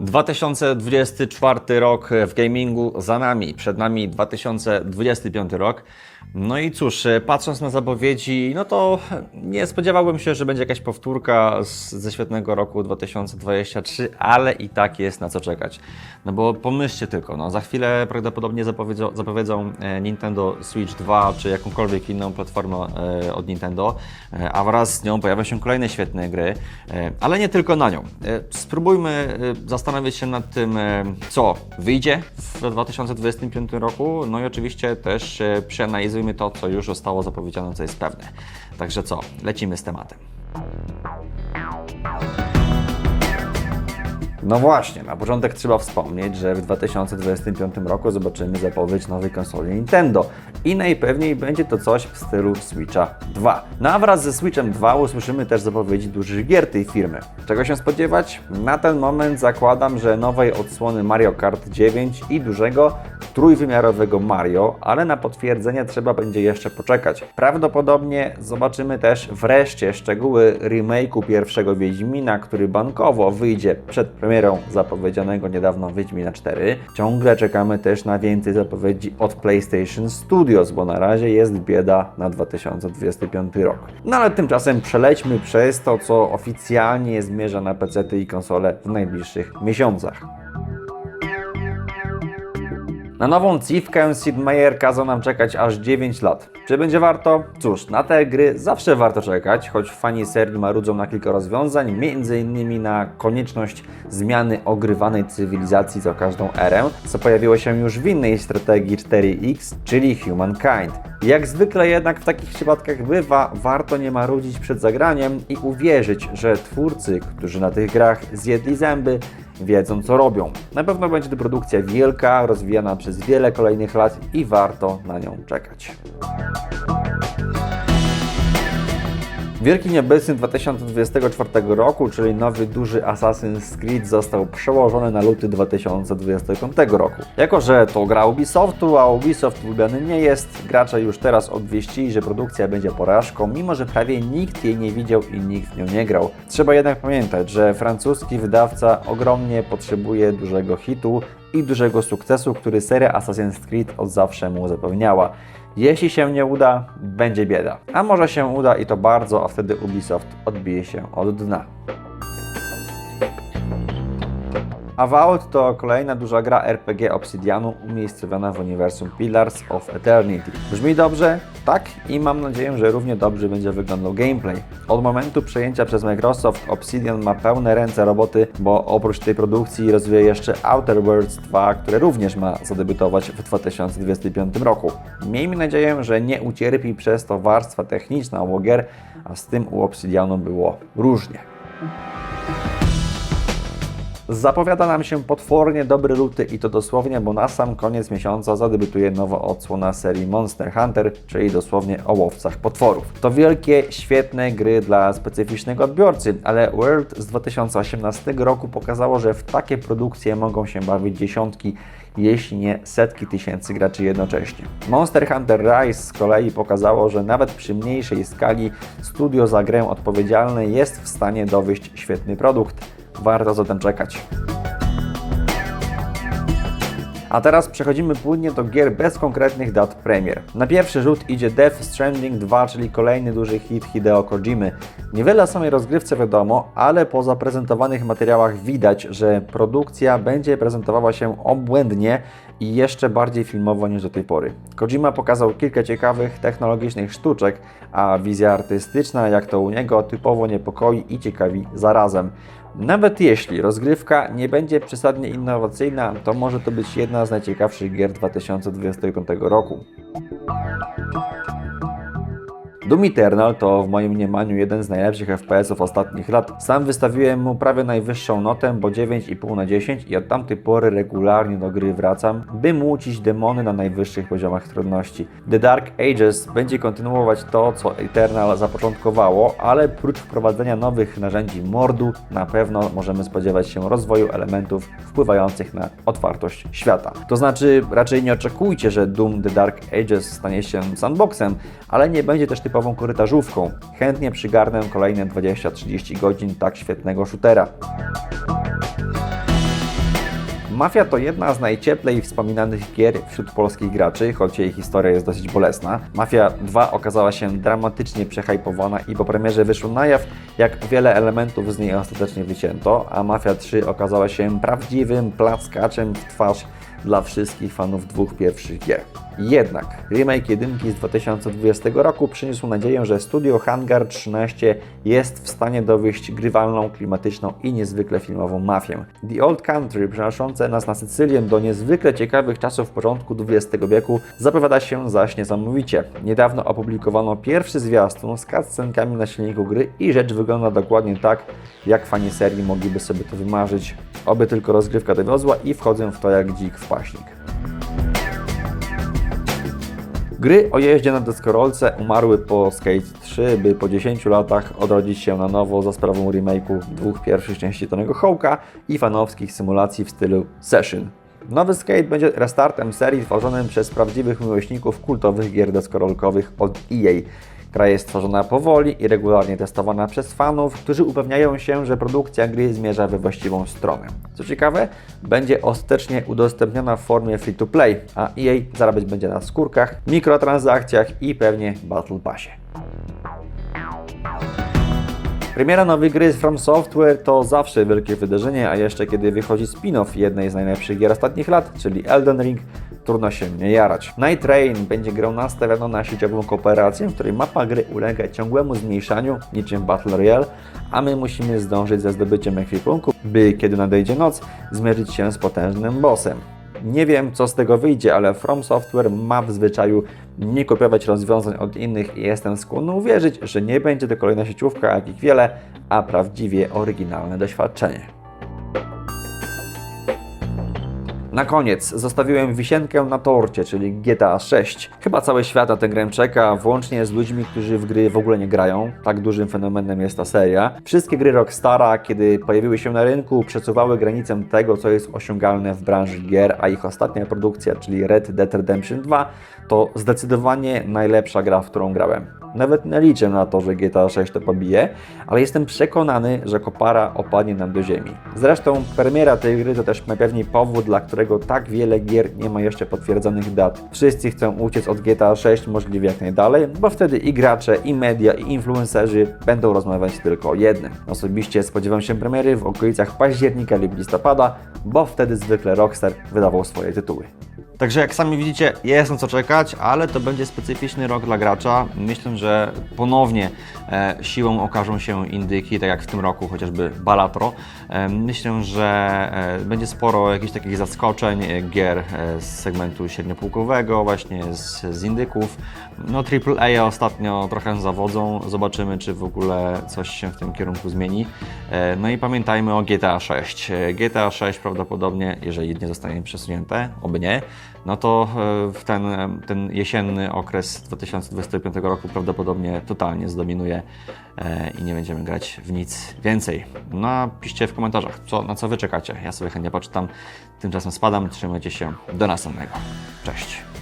2024 rok w gamingu za nami, przed nami 2025 rok. No i cóż, patrząc na zapowiedzi, no to nie spodziewałbym się, że będzie jakaś powtórka z, ze świetnego roku 2023, ale i tak jest na co czekać. No bo pomyślcie tylko, no za chwilę prawdopodobnie zapowiedzą, zapowiedzą Nintendo Switch 2 czy jakąkolwiek inną platformę e, od Nintendo, e, a wraz z nią pojawią się kolejne świetne gry, e, ale nie tylko na nią. Spróbujmy e, zastanowić się nad tym, e, co wyjdzie w 2025 roku, no i oczywiście też e, przeanalizujmy to, co już zostało zapowiedziane, co jest pewne. Także co, lecimy z tematem. No właśnie, na początek trzeba wspomnieć, że w 2025 roku zobaczymy zapowiedź nowej konsoli Nintendo i najpewniej będzie to coś w stylu Switcha 2. No a wraz ze Switchem 2 usłyszymy też zapowiedzi dużych gier tej firmy. Czego się spodziewać? Na ten moment zakładam, że nowej odsłony Mario Kart 9 i dużego trójwymiarowego Mario, ale na potwierdzenie trzeba będzie jeszcze poczekać. Prawdopodobnie zobaczymy też wreszcie szczegóły remake'u pierwszego Wiedźmina, który bankowo wyjdzie przed premierą zapowiedzianego niedawno Wiedźmina 4. Ciągle czekamy też na więcej zapowiedzi od PlayStation Studios, bo na razie jest bieda na 2025 rok. No ale tymczasem przelećmy przez to, co oficjalnie zmierza na PC i konsole w najbliższych miesiącach. Na nową cifkę Sid Meier kazał nam czekać aż 9 lat. Czy będzie warto? Cóż, na te gry zawsze warto czekać, choć fani serii marudzą na kilka rozwiązań, m.in. na konieczność zmiany ogrywanej cywilizacji za każdą erę, co pojawiło się już w innej strategii 4X, czyli Humankind. Jak zwykle jednak w takich przypadkach bywa, warto nie marudzić przed zagraniem i uwierzyć, że twórcy, którzy na tych grach zjedli zęby, wiedzą co robią. Na pewno będzie to produkcja wielka, rozwijana przez wiele kolejnych lat i warto na nią czekać. Wielki Nieobecny 2024 roku, czyli nowy duży Assassin's Creed został przełożony na luty 2025 roku. Jako, że to gra Ubisoftu, a Ubisoft lubiany nie jest, gracze już teraz obwieścili, że produkcja będzie porażką, mimo że prawie nikt jej nie widział i nikt w nią nie grał. Trzeba jednak pamiętać, że francuski wydawca ogromnie potrzebuje dużego hitu i dużego sukcesu, który seria Assassin's Creed od zawsze mu zapewniała. Jeśli się nie uda, będzie bieda. A może się uda i to bardzo, a wtedy Ubisoft odbije się od dna. Avowed to kolejna duża gra RPG Obsidianu umiejscowiona w uniwersum Pillars of Eternity. Brzmi dobrze? Tak i mam nadzieję, że równie dobrze będzie wyglądał gameplay. Od momentu przejęcia przez Microsoft Obsidian ma pełne ręce roboty, bo oprócz tej produkcji rozwija jeszcze Outer Worlds 2, które również ma zadebiutować w 2025 roku. Miejmy nadzieję, że nie ucierpi przez to warstwa techniczna obu gier, a z tym u Obsidianu było różnie. Zapowiada nam się potwornie dobry luty i to dosłownie, bo na sam koniec miesiąca zadebiutuje nowa odsłona serii Monster Hunter, czyli dosłownie o łowcach potworów. To wielkie, świetne gry dla specyficznego odbiorcy, ale World z 2018 roku pokazało, że w takie produkcje mogą się bawić dziesiątki jeśli nie setki tysięcy graczy jednocześnie. Monster Hunter Rise z kolei pokazało, że nawet przy mniejszej skali studio za grę odpowiedzialne jest w stanie dowieść świetny produkt. Warto zatem czekać. A teraz przechodzimy płynnie do gier bez konkretnych dat premier. Na pierwszy rzut idzie Death Stranding 2, czyli kolejny duży hit Hideo Kojimy. Niewiele o samej rozgrywce wiadomo, ale po zaprezentowanych materiałach widać, że produkcja będzie prezentowała się obłędnie i jeszcze bardziej filmowo niż do tej pory. Kojima pokazał kilka ciekawych technologicznych sztuczek, a wizja artystyczna, jak to u niego, typowo niepokoi i ciekawi zarazem. Nawet jeśli rozgrywka nie będzie przesadnie innowacyjna, to może to być jedna z najciekawszych gier 2025 roku. Doom Eternal to w moim mniemaniu jeden z najlepszych FPS-ów ostatnich lat. Sam wystawiłem mu prawie najwyższą notę, bo 9,5 na 10 i od tamtej pory regularnie do gry wracam, by młócić demony na najwyższych poziomach trudności. The Dark Ages będzie kontynuować to, co Eternal zapoczątkowało, ale prócz wprowadzenia nowych narzędzi mordu, na pewno możemy spodziewać się rozwoju elementów wpływających na otwartość świata. To znaczy, raczej nie oczekujcie, że Doom The Dark Ages stanie się sandboxem, ale nie będzie też typową korytarzówką. Chętnie przygarnę kolejne 20-30 godzin tak świetnego shootera. Mafia to jedna z najcieplej wspominanych gier wśród polskich graczy, choć jej historia jest dosyć bolesna. Mafia 2 okazała się dramatycznie przehajpowana i po premierze wyszło na jaw, jak wiele elementów z niej ostatecznie wycięto, a Mafia 3 okazała się prawdziwym plackaczem w twarz dla wszystkich fanów dwóch pierwszych gier. Jednak remake jedynki z 2020 roku przyniósł nadzieję, że studio Hangar 13 jest w stanie dowieść grywalną, klimatyczną i niezwykle filmową mafię. The Old Country, przenoszące nas na Sycylię do niezwykle ciekawych czasów początku XX wieku, zapowiada się zaś niesamowicie. Niedawno opublikowano pierwszy zwiastun z cutscenkami na silniku gry i rzecz wygląda dokładnie tak, jak fani serii mogliby sobie to wymarzyć. Oby tylko rozgrywka dowiozła i wchodzę w to jak dzik w paśnik. Gry o jeździe na deskorolce umarły po Skate 3, by po 10 latach odrodzić się na nowo za sprawą remake'u dwóch pierwszych części Tonego Hołka i fanowskich symulacji w stylu Session. Nowy Skate będzie restartem serii tworzonym przez prawdziwych miłośników kultowych gier deskorolkowych od EA. Gra jest tworzona powoli i regularnie testowana przez fanów, którzy upewniają się, że produkcja gry zmierza we właściwą stronę. Co ciekawe, będzie ostatecznie udostępniona w formie free-to-play, a EA zarabiać będzie na skórkach, mikrotransakcjach i pewnie Battle Passie. Premiera nowej gry z From Software to zawsze wielkie wydarzenie, a jeszcze kiedy wychodzi spin-off jednej z najlepszych gier ostatnich lat, czyli Elden Ring, trudno się nie jarać. Night Rain będzie grą nastawioną na sieciową kooperację, w której mapa gry ulega ciągłemu zmniejszaniu, niczym Battle Royale, a my musimy zdążyć ze zdobyciem ekwipunku, by kiedy nadejdzie noc, zmierzyć się z potężnym bossem. Nie wiem, co z tego wyjdzie, ale From Software ma w zwyczaju nie kopiować rozwiązań od innych i jestem skłonny uwierzyć, że nie będzie to kolejna sieciówka, jakich wiele, a prawdziwie oryginalne doświadczenie. Na koniec zostawiłem wisienkę na torcie, czyli GTA 6. Chyba cały świat na tę grę czeka, włącznie z ludźmi, którzy w gry w ogóle nie grają. Tak dużym fenomenem jest ta seria. Wszystkie gry Rockstara, kiedy pojawiły się na rynku, przesuwały granicę tego, co jest osiągalne w branży gier, a ich ostatnia produkcja, czyli Red Dead Redemption 2, to zdecydowanie najlepsza gra, w którą grałem. Nawet nie liczę na to, że GTA 6 to pobije, ale jestem przekonany, że kopara opadnie nam do ziemi. Zresztą premiera tej gry to też najpewniej powód, dla którego tak wiele gier nie ma jeszcze potwierdzonych dat. Wszyscy chcą uciec od GTA 6 możliwie jak najdalej, bo wtedy i gracze, i media, i influencerzy będą rozmawiać tylko o jednym. Osobiście spodziewam się premiery w okolicach października lub listopada, bo wtedy zwykle Rockstar wydawał swoje tytuły. Także jak sami widzicie, jest na co czekać, ale to będzie specyficzny rok dla gracza. Myślę, że ponownie e, siłą okażą się indyki, tak jak w tym roku chociażby Balatro. E, myślę, że e, będzie sporo jakichś takich zaskoczeń, gier z segmentu średniopółkowego, właśnie z, z indyków. No AAA ostatnio trochę zawodzą, zobaczymy czy w ogóle coś się w tym kierunku zmieni. No i pamiętajmy o GTA 6. E, GTA 6 prawdopodobnie, jeżeli nie zostanie przesunięte, oby nie, no to e, w ten, ten jesienny okres 2025 roku prawdopodobnie totalnie zdominuje e, i nie będziemy grać w nic więcej. No a piszcie w komentarzach, co, na co wy czekacie. Ja sobie chętnie poczytam. Tymczasem spadam, trzymajcie się. Do następnego. Cześć.